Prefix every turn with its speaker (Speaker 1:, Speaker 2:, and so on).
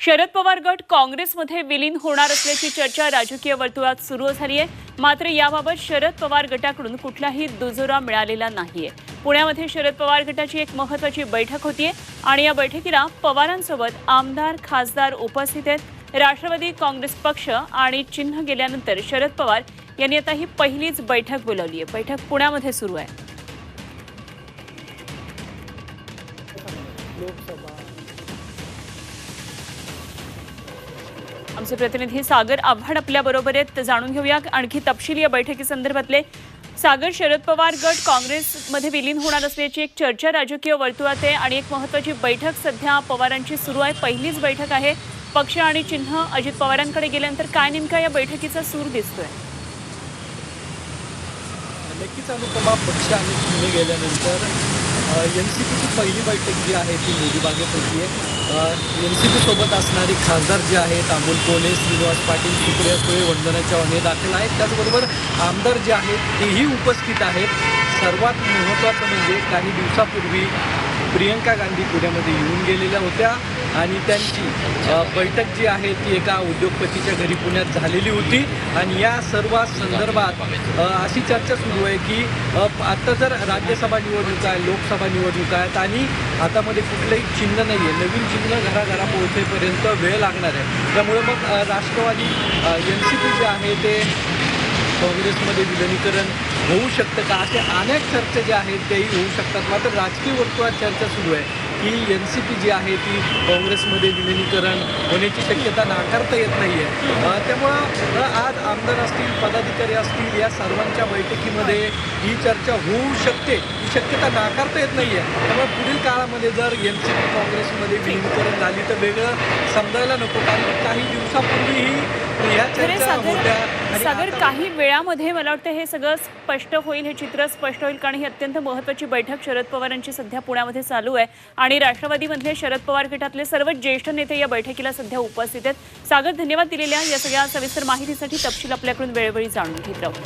Speaker 1: शरद पवार गट काँग्रेसमध्ये विलीन होणार असल्याची चर्चा राजकीय वर्तुळात सुरू झाली आहे मात्र याबाबत शरद पवार गटाकडून कुठलाही दुजोरा मिळालेला नाहीये. पुण्यामध्ये शरद पवार गटाची एक महत्वाची बैठक होतीये आणि या बैठकीला पवारांसोबत आमदार खासदार उपस्थित आहेत. राष्ट्रवादी काँग्रेस पक्ष आणि चिन्ह गेल्यानंतर शरद पवार यांनी आता ही पहिलीच बैठक बोलावली आहे बैठक पुण्यामध्ये सुरू आहे. आमचे प्रतिनिधी सागर आव्हाड आपल्या बरोबर आहेत. जाणून घेऊया. आणखी तपशील या बैठकीसंदर्भातले. सागर शरद पवार गट काँग्रेसमध्ये विलीन होणार असल्याची एक चर्चा राजकीय वर्तुळात आहे आणि एक महत्त्वाची बैठक सध्या पवारांची सुरू आहे. पहिलीच बैठक आहे. पक्ष आणि चिन्ह अजित पवारांकडे गेल्यानंतर काय नेमका या बैठकीचा सूर दिसतोय?
Speaker 2: नक्कीच अनुपमा पक्ष आणि चिन्ह गेल्यानंतर एन सी पीची पहिली बैठक जी आहे ती मोदी होती आहे एन सी पीसोबत असणारे खासदार जे आहेत अमोल कोले श्रीनिवास पाटील सुप्रिया सुळे वंदना चव्हाण दाखल आहेत. त्याचबरोबर आमदार जे आहेत तेही उपस्थित आहेत. सर्वात महत्त्वाचं म्हणजे काही दिवसापूर्वी प्रियंका गांधी पुण्यामध्ये येऊन गेलेल्या होत्या. आणि त्यांची बैठक जी आहे ती एका उद्योगपतीच्या घरी पुण्यात झालेली होती. आणि या सर्व संदर्भात अशी चर्चा सुरू आहे की आत्ता आता जर राज्यसभा निवडणूक आहे लोकसभा निवडणूक आहेत आणि हातामध्ये कुठलंही चिन्ह नाही आहे नवीन चिन्ह घराघरा पोहोचेपर्यंत वेळ लागणार आहे. त्यामुळे मग राष्ट्रवादी एन सी पी जे आहे ते काँग्रेसमध्ये विलनीकरण होऊ शकतं का? असे अनेक चर्चा ज्या आहेत तेही होऊ शकतात. मात्र राजकीय वर्तुळात चर्चा सुरू आहे. की एन सी पी जी आहे ती काँग्रेसमध्ये विलिनीकरण होण्याची शक्यता नाकारता येत नाही आहे त्यामुळं आज आमदार असतील पदाधिकारी असतील या सर्वांच्या बैठकीमध्ये ही चर्चा होऊ शकते. ही शक्यता नाकारता येत नाही आहे त्यामुळे पुढील काळामध्ये जर एन सी पी काँग्रेसमध्ये विलिनीकरण झाली तर वेगळं समजायला नको कारण काही दिवसापूर्वीही या चर्चा होत्या.
Speaker 1: सागर काही वेळामध्ये मला वाटतं हे सगळं स्पष्ट होईल हे चित्र स्पष्ट होईल कारण ही अत्यंत महत्वाची बैठक शरद पवारांची सध्या पुण्यामध्ये चालू आहे. आणि राष्ट्रवादीमधले शरद पवार गटातले सर्व ज्येष्ठ नेते या बैठकीला सध्या उपस्थित आहेत. सागर धन्यवाद दिलेल्या या सगळ्या सविस्तर माहितीसाठी तपशील आपल्याकडून वेळोवेळी जाणून घेत राहू.